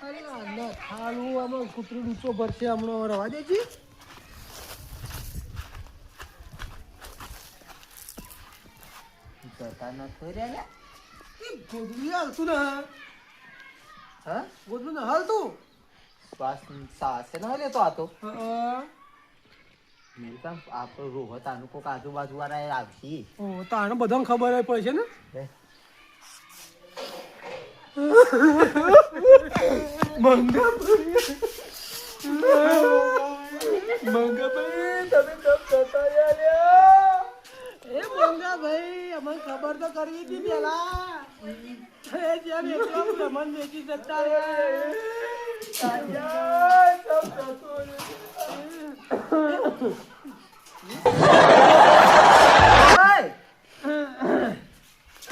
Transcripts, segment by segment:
આમાં કૂતરું ડૂચો ભરશે રવા દેજી જતા ન રહ્યા એ ગોદડું હાલતું ને હા ગોદડું ને હાલતું શ્વાસ સાસે ન લેતો આ તો હા મેલકા આપણો રોહત આનું કોક આજુબાજુ વાળા આવશી ઓ તાણે બધાને ખબર હોય પડશે ને હે? એ મંગા ભાઈ અમને ખબર તો કરવી હતી પેલા એ જેમ એકલો રમણ વેચી જતા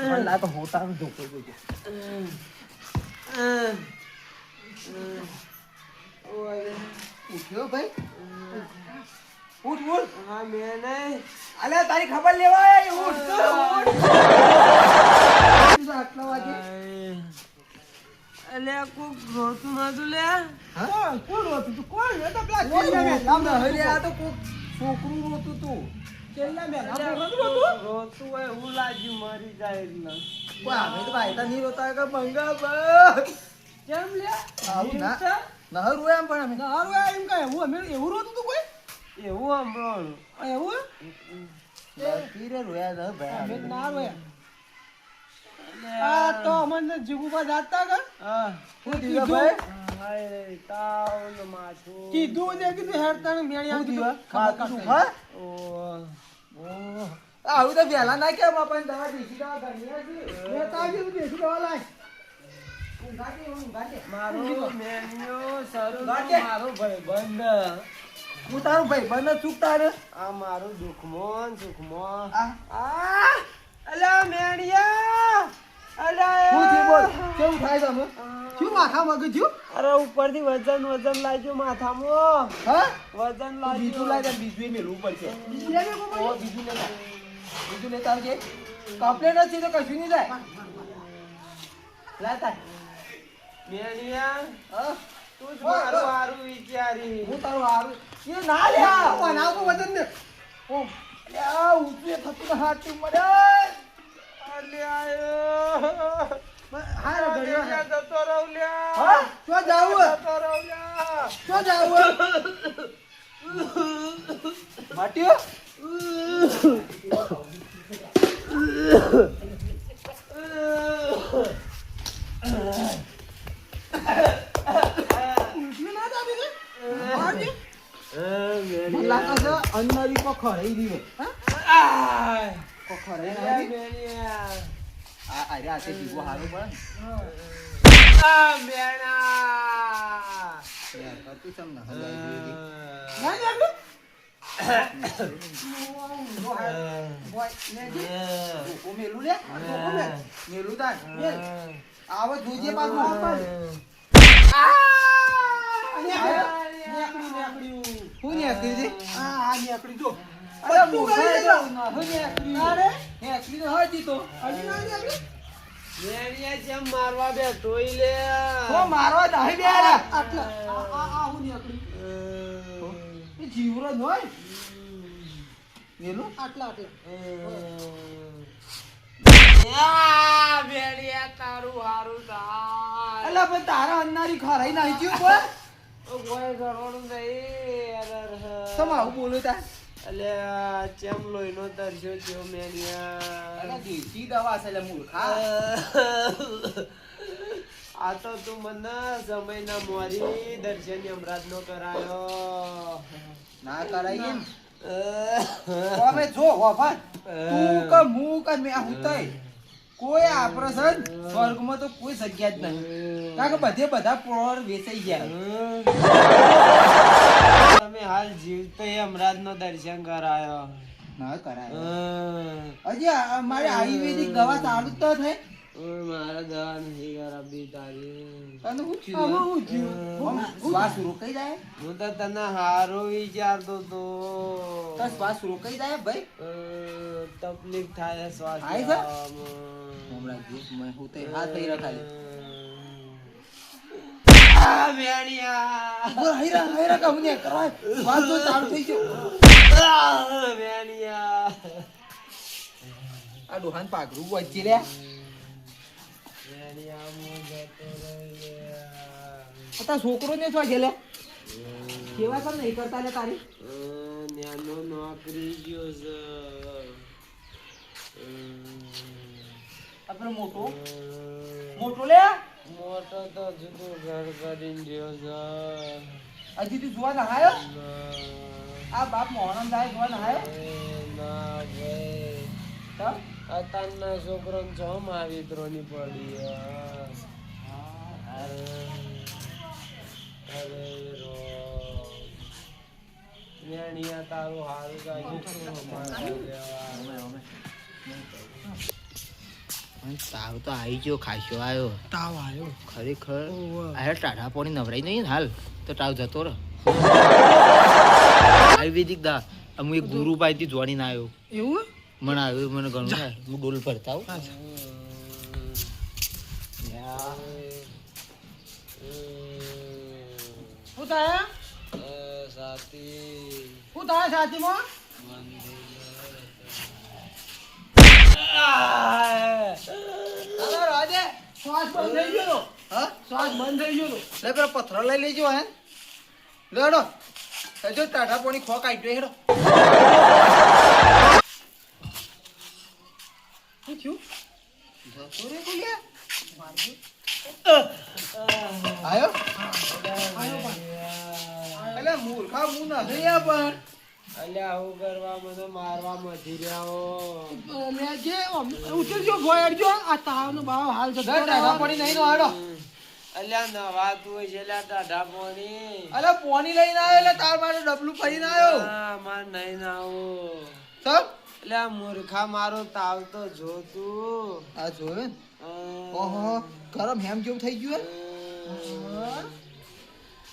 મને લાગે હોટાનું ધોકો જોજો ઉઠ્યો ભાઈ? ઉઠ ઉઠ. હા મેં નહીં અલે તારી ખબર લેવાય ઉઠ આટલા વાગે? અલ્યા કોક રોતું નતું લે. હા? કોણ? હતું તું? કોણ? એ તો પેલા રોતું? ન આ તો કોક છોકરું રોતું તું. છેલ્લા કોક હતું? રોતું હોય હું લાગ્યું મરી જાય એટલે. કોઈ આવે તો ભાઈ તા નહીં રોતા કે મંગાભાઈ કેમ લે આવું ના જીવતા? નહર એમ પણ અમે ના હારું એમ કાંઈ એવું અમે એવું રોતું તું કોઈ એવું આમ આ એવું લકી રોયા ન ભાઈ તો ના રોયા આ તો અમને જીગુબા જાતા કે હા હું દીવા ભાઈ? તાવ ને માથું કીધું ને કીધું હેરતા ને મેળી શું આવતી દીવા? તો ખબર માથું કાઢશે. દુખે? ઓહ. ઓહ. આવું તો વહેલા ના કેમ આપણને દવા દેશી દવા દેશી લાય. મારો મેન્યો સરું મારો ભાઈબંધ. હું તારું ભાઈ બંધ ચૂકતા ને? આ મારું દુખમોન સુખમોન. આ. આ! મેણિયા! અલ્યા શું થયું બોલ? કેવું થાય તમે? શું માથા મગજ્યું? અરે ઉપરથી વજન વજન લાગ્યું માથામાં. હા? વજન બીજું લાગ્યું. લાય બીજું એ મેળવું પડશે. બીજી લાગે ઓ બીજું? લેતા. બીજું લેતા આવજે. કમ્પ્લેન છે તો કશું નહીં થાય. લાય હા તું જ મારું હારું વિચારી હું તારું હારું એ ના લે આ. બનાવતો વજન ને ઓમ. લે આ એ થતું ને હાથથી મળે અલ્યા હારો ઘડ્યો હે. જતો રહું લ્યા હા શું જાવું? જતો રહું લ્યા શું જાવું? માટ્યો ઉઠ્યું ના જાવી કે? આવજે. મને લાગે છે અંદરી પર ખરાઈ રહ્યો આય. પર ખરાઈ અલ્યા નથી મેણિયા આ અરે આ તે જીવો હારું પડે આ મેણા યાર, તું ચમ ના. ના. પાછું હું આટલા. આ, આ, હું નેકળી. એ. તારું હારું તારા અંધારી ખરાઈ ગયું તમે આવું બોલું તાર? અલ્યા ચેમ લોહીનો દર્શો થયો મેં દેશી દવા છે લે મૂર્ખા. આ તો તું મને સમયના મોરી દર્શન અમરાજ નો કરાયો ના કરાય એમ. હવે જો, વફા તું કે હું કે મેં હું. કોઈ આપણે પ્રસંગ ને સ્વર્ગમાં તો કોઈ જગ્યા જ નહીં કારણ કે બધે બધા પોર વેચાઈ ગયા. તમે હાલ જીવતો અમરાજ નો દર્શન કરાયો. ના કરાયો. હજી આ- મારે આયુર્વેદિક દવા ચાલુ તો થાય મારા દવા નથી કરાવી તારી. તને શું થયું? હું થયું? શ્વાસ રોકાઈ જાય? હું તો તને હારો વિચારતો તો. તો શ્વાસ રોકાઈ જાય ભાઈ? તકલીફ થાય શ્વાસ થાય હમણાં હું તે હાથ થઈ રહ્યા ખાલી આ વેણિયા બોલ હૈરા હૈરા કહું ને કરવા શ્વાસ તો ચાલુ થઈ ગયો આ વેણિયા આ ડોહાન પાઘરું વચ્ચે લે. તારા છોકરો ને છો ગેલે કેવા કેમ નહીં કરતા લે તારી? નોકરી ગયો આપણે મોટો. મોટો લે મોટો તો જુદો ઘર કરીને ગયો છે. હજી તું જોવા નહાયો? આ બાપ મોહનમ જાય જોવા નહાયો? ના ભાઈ. તો? અત્યારના છોકરો છો મારી ત્રોની પડી. અરે. રો. વેણિયા તારું અમારા લેવા. તાવ તો આવી ગયો ખાસો આવ્યો તાવ આવ્યો ખરેખર? અરે ટાઢા પાણી નવરાઈ નહીં હાલ? તો તાવ જતો રહે. આયુર્વેદિક દા અમુક એક ગુરુ પાસેથી જોડીને આવ્યો એવું? મને આવ્યું મને ઘણું થાય. હું ડોલ ભરતા આવું. શું થાય સાથી. શું થાય શ્વાસ બંધ થઈ ગયો. હા? શ્વાસ બંધ થઈ ગયો. લે પેલો પથરો લઈ લેજો હે. લેડો હજુ ટાઢા પાણી ખોક આવી હેડો. શું થયું? જતો રે બોલ્યા આયો? એટલે મૂર્ખા હું નથી પણ. અલ્યા આવું કરવા મને મારવા રહ્યા. ઉતરજો આ તાવનો ભાવ હાલ જતો લે ટાઢા નહીં નો હાડો અલ્યા નવાતું હોય છે અલ્યા ટાઢા પોણી. લઈને આવ્યો એટલે તાર મારે ડબલું ફરીને આવ્યો. હા માર નહીં આવું સબ અલ્યા મૂર્ખા મારો તાવ તો જો તું આ જોયું ને? ઓહો ગરમ હેમ જેવું થઈ ગયું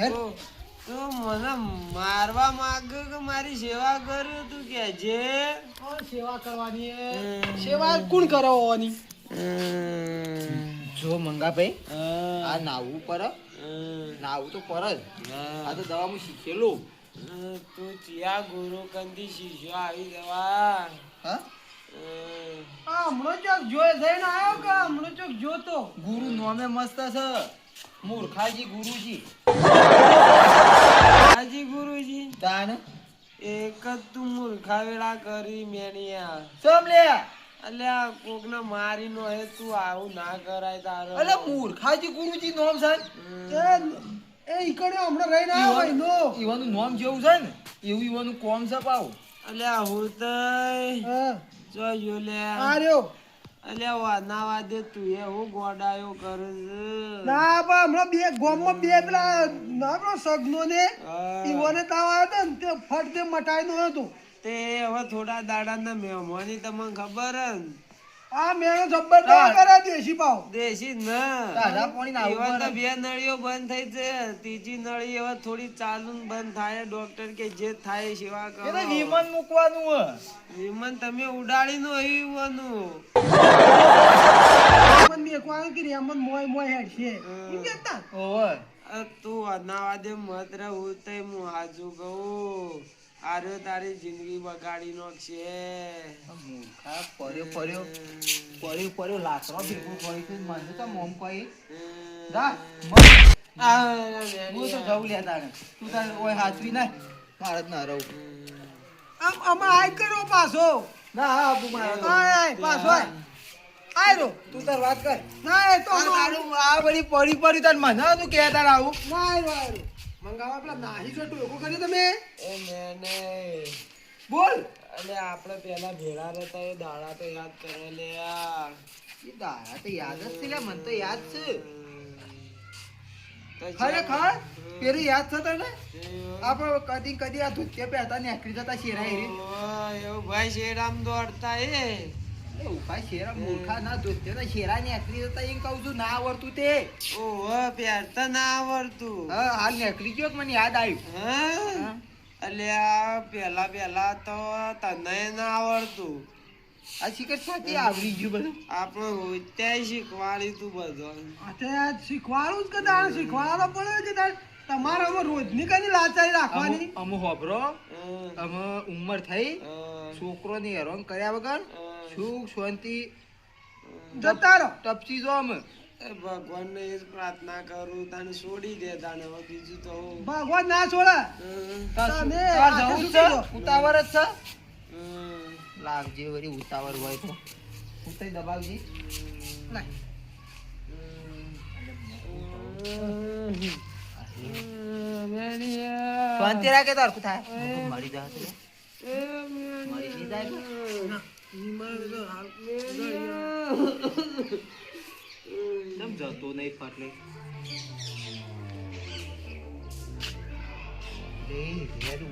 હે. તું મને મારવા માંગ કે મારી સેવા કરું તું કે જે? સેવા કરવાની હે? સેવા કોણ કરે હોવાની જો મંગા ભાઈ આ નાવું પર નાવું તો પર જ. આ તો દવા હું શીખેલું તું ચિયા ગુરુ કંદી શીશો આવી જવા હા? હમણાં ચોક જોઈ થઈને આવ્યો કે હમણાં ચોક જોતો? ગુરુ નોમે મસ્ત છે. મૂર્ખાજી ગુરુજી. હાજી ગુરુજી. તાન એક જ તું મૂર્ખા કરી મેણિયા સમ અલ્યા કોકને મારી નો હે તું આવું ના કરાય તારો. અલે મૂર્ખાજી ગુરુજી નોમ સાહેબ. એ એ ઈકડે હમણાં નો ઈવાનું નોમ જેવું છે ને એવું ઈવાનું કોમ છે પાવ અલ્યા હું. તો લે. આ રહ્યો. અલ્યા વાના વાદે તું એ હું ગોડાયો કરે ના પણ હમણાં બે ગામમાં બે પેલા ના સગનો ને ઈવોને તાવ આવ્યો હતો ને તે ફટ તે મટાઈ નો હતો. તે હવે થોડા દાડાના મહેમાની તમને ખબર હે આ મેળો જબ્બર તાવ કરે દેશી પાવ. દેશી ના. તારા પાણી ના એવા તો બે નળીઓ બંધ થઈ છે. ત્રીજી નળી હવે થોડી ચાલુ બંધ થાય. ડોક્ટર કે જે થાય સેવા કરો એ તો વિમાન મૂકવાનું હે વિમાન તમે ઉડાડી નો ઈવાનું. પણ મોય મોય હેડ છે. એમ કહેતા ઓય. તું અનાવાદે મત રહે હું તો હું હાજુ કહું આર્યો તારી જિંદગી બગાડી નાખશે મૂર્ખા પડ્યો પડ્યો પડ્યો પડ્યો લાકડો ભેગો પડી તો મને તો મોમ કહી જા હું તો જવું લે તારે. તું તારે ઓય હાથવી ના ભારત ના રહું. આમ આય કરો પાછો. ના હા આબુ મારે આય પાછો આય. આય તું તાર વાત કર. ના એ તો આ આ બધી પડી પડી તને મને તું કે તાર આવું. ના આય રો આય મંગાવા પેલા નાહી જો ટોકો કરી તમે? એ મેને બોલ. અને આપણે પેલા ભેળા રહેતા એ દાડા તો યાદ કરો લે. એ દાડા તો યાદ જ છે લે, મને તો યાદ છે. ખરેખર? પેલી યાદ છે તને? આપણે કદી કદી આ ધોતિયા પહેરતા નીકળી જતા શેરા એવું ભાઈ શેરામ દોડતા એ. ઊભા શેરા મૂર્ખા ના ધોતિયા તો શેરા નીકળી જતા એમ કહું છું ના આવડતું તે. ઓહો પહેરતા ના આવડતું. હા હાલ નીકળી ગયો મને યાદ આવ્યું? હા? તો તને ના આવડતું. આ શિખર સાથે આવડી ગયું બધું. આપણે અત્યારે શીખવાડી તું બધું. અત્યારે શીખવાડું જ કે તારે? શીખવાડો પડે છે તમારે હવે રોજની કઈ લાચારી રાખવાની? અમુ હોબરો અમે ઉંમર થઈ. હમ, છોકરો ની હેરાન કર્યા વગર સુખ શાંતિ જતા રહો. તપસી જો અમે. ભગવાનને એ જ પ્રાર્થના કરું તને છોડી દે તને હવે બીજું તો ભગવાન ના છોડે. તમે? ઉતાવળ જ છે? હમ, લાગજે વળી ઉતાવળ હોય તો ઉતાઈ દબાવજી શાંતિ રાખે તાર થાય મરી જા તું. એ મેણિયા. મરી નહીં જાય તું? જતો નહીં ફાટલે લે હેડ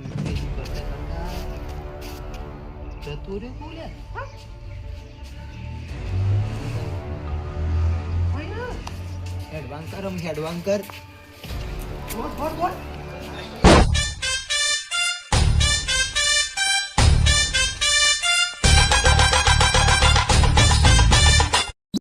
જતો રહ્યો બોલ્યા હેડવાન કર આમ હેડવાન કર બોલ, બોલ, બોલ.